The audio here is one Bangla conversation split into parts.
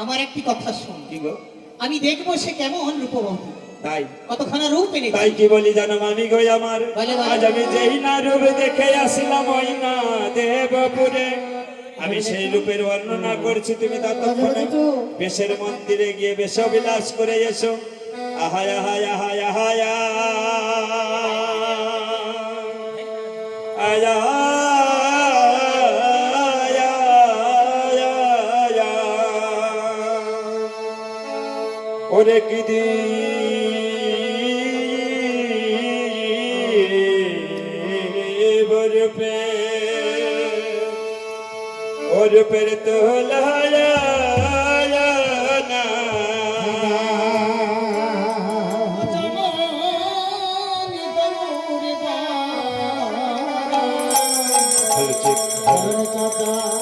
আমার একটি কথা শোন। কি গো? আমি দেখব সে কেমন রূপবন্ধু তাই। কতখানা রূপ এনে তাই কি বলি জানো মামি গো আমার। আজ আমি যেই না রূপ দেখে আসলাম ওই না দেবপুরে। আমি সেই রূপের বর্ণনা করছি তুমি ততক্ষণে বেশের মন্দিরে গিয়ে বেশ বিলাস করে এসো। আহায় আহায় আহায় আহায়। ওরে কি বরপে ওর পের তো লায়া না। হলো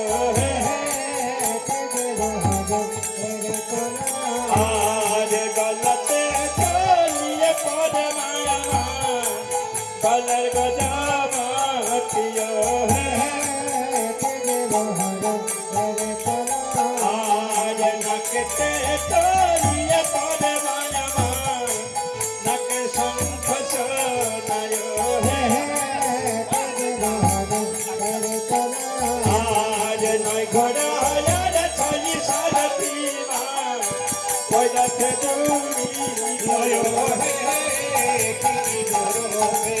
গলের গজামা প্রিয় আর নাকতে চলিয়ে পরে মায়া নাক শঙ্খ শোনায় আর নয় ঘোড়া আর ছলি সারথি মা পয়লাতে দৌড়ি নয় হে কি গরো মেরে কহনা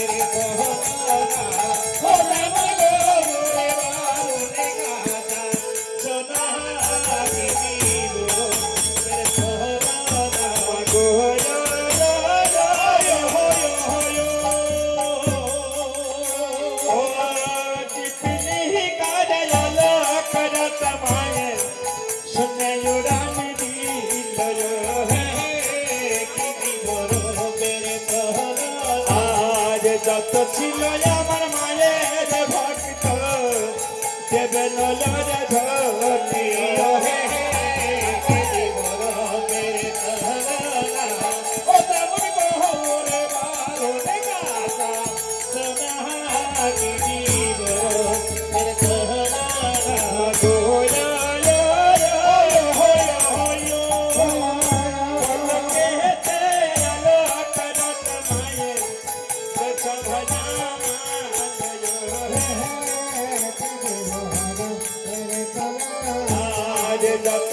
যত ছিল আমার মায়ের ভক্ত? দেবে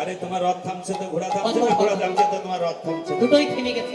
আরে তোমার রথ থামছে তো ঘোড়া থামছে না ঘোড়া থামছে তো তোমার রথ থামছে দুটোই থেমে গেছে।